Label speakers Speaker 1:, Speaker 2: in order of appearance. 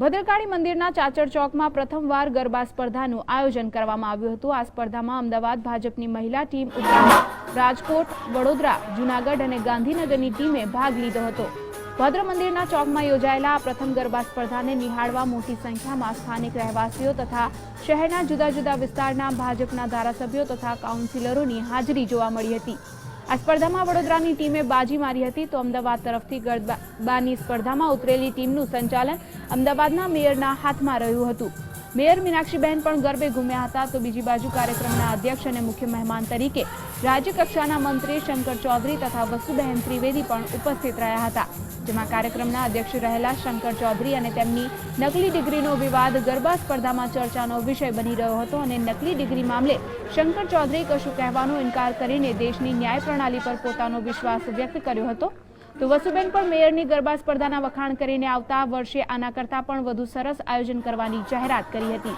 Speaker 1: ભદ્રકાળી મંદિરના ચાચર ચોકમાં પ્રથમવાર ગરબા સ્પર્ધાનું આયોજન કરવામાં આવ્યું હતું. આ સ્પર્ધામાં અમદાવાદ ભાજપની મહિલા ટીમ ઉપરાંત રાજકોટ, વડોદરા, જૂનાગઢ અને ગાંધીનગરની ટીમે ભાગ લીધો હતો. ભદ્ર મંદિરના ચોકમાં યોજાયેલા આ પ્રથમ ગરબા સ્પર્ધાને નિહાળવા મોટી સંખ્યામાં સ્થાનિક રહેવાસીઓ તથા શહેરના જુદા જુદા વિસ્તારના ભાજપના ધારાસભ્યો તથા કાઉન્સિલરોની હાજરી જોવા મળી હતી. આ સ્પર્ધામાં વડોદરાની ટીમે બાજી મારી હતી તો અમદાવાદ તરફથી ગરબાની સ્પર્ધામાં ઉતરેલી ટીમનું સંચાલન અમદાવાદના મેયરના હાથમાં રહ્યું હતું. મેયર મીનાક્ષીબહેન પણ ગરબે ઘૂમ્યા હતા તો બીજી બાજુ કાર્યક્રમના અધ્યક્ષ અને મુખ્ય મહેમાન તરીકે રાજ્યકક્ષાના મંત્રી શંકર ચૌધરી તથા વસુબહેન ત્રિવેદી પણ ઉપસ્થિત રહ્યા હતા. જેમાં કાર્યક્રમના અધ્યક્ષ રહેલા શંકર ચૌધરી અને તેમની નકલી ડિગ્રીનો વિવાદ, ગરબા સ્પર્ધામાં ચર્ચાનો વિષય બની રહ્યો હતો અને નકલી ડિગ્રી મામલે શંકર ચૌધરી કશું કહેવાનો ઇનકાર કરીને દેશની ન્યાય પ્રણાલી પર પોતાનો વિશ્વાસ વ્યક્ત કર્યો હતો. તો વસુબેન પણ મેયરની ગરબા સ્પર્ધાના વખાણ કરીને આવતા વર્ષે આના કરતાં પણ વધુ સરસ આયોજન કરવાની જાહેરાત કરી હતી.